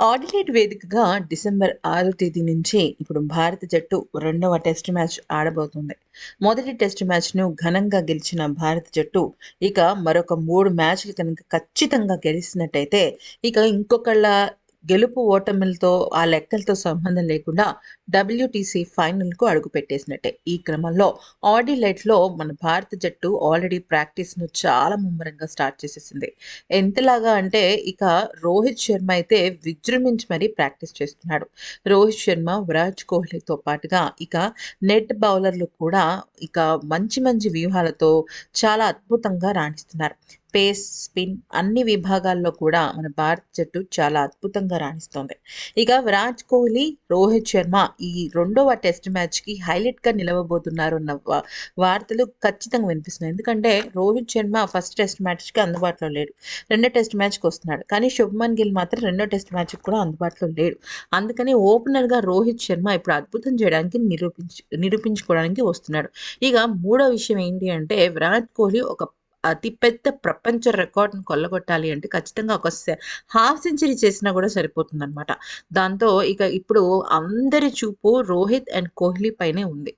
ఆడిలేట్ వేదికగా డిసెంబర్ ఆరో తేదీ నుంచి ఇప్పుడు భారత జట్టు రెండవ టెస్ట్ మ్యాచ్ ఆడబోతుంది. మొదటి టెస్ట్ మ్యాచ్ను ఘనంగా గెలిచిన భారత జట్టు ఇక మరొక మూడు మ్యాచ్లు కనుక ఖచ్చితంగా గెలిచినట్టయితే ఇక ఇంకొకళ్ళ గెలుపు ఓటమిలతో ఆ లెక్కలతో సంబంధం లేకుండా డబ్ల్యూటీసీ ఫైనల్కు అడుగుపెట్టేసినట్టే. ఈ క్రమంలో ఆడిలైట్లో మన భారత జట్టు ఆల్రెడీ ప్రాక్టీస్ను చాలా ముమ్మరంగా స్టార్ట్ చేసేసింది. ఎంతలాగా అంటే ఇక రోహిత్ శర్మ అయితే విజృంభించి మరీ ప్రాక్టీస్ చేస్తున్నాడు. రోహిత్ శర్మ విరాట్ కోహ్లీతో పాటుగా ఇక నెట్ బౌలర్లు కూడా ఇక మంచి మంచి వ్యూహాలతో చాలా అద్భుతంగా రాణిస్తున్నారు. పేస్ స్పిన్ అన్ని విభాగాల్లో కూడా మన భారత జట్టు చాలా అద్భుతంగా రాణిస్తోంది. ఇక విరాట్ కోహ్లీ రోహిత్ శర్మ ఈ రెండవ టెస్ట్ మ్యాచ్కి హైలైట్గా నిలవబోతున్నారు అన్న వార్తలు ఖచ్చితంగా వినిపిస్తున్నాయి. ఎందుకంటే రోహిత్ శర్మ ఫస్ట్ టెస్ట్ మ్యాచ్కి అందుబాటులో లేడు. రెండో టెస్ట్ మ్యాచ్కి వస్తున్నాడు. కానీ శుభ్మన్ గిల్ మాత్రం రెండో టెస్ట్ మ్యాచ్కి కూడా అందుబాటులో లేడు. అందుకని ఓపెనర్గా రోహిత్ శర్మ ఇప్పుడు అద్భుతం చేయడానికి నిరూపించు నిరూపించుకోవడానికి వస్తున్నాడు. ఇక మూడో విషయం ఏంటి అంటే విరాట్ కోహ్లీ ఒక అతిపెద్ద ప్రపంచ రికార్డును కొల్లగొట్టాలి అంటే ఖచ్చితంగా ఒక సె- హాఫ్ సెంచరీ చేసినా కూడా సరిపోతుందన్నమాట. దాంతో ఇక ఇప్పుడు అందరి చూపు రోహిత్ అండ్ కోహ్లీ పైనే ఉంది.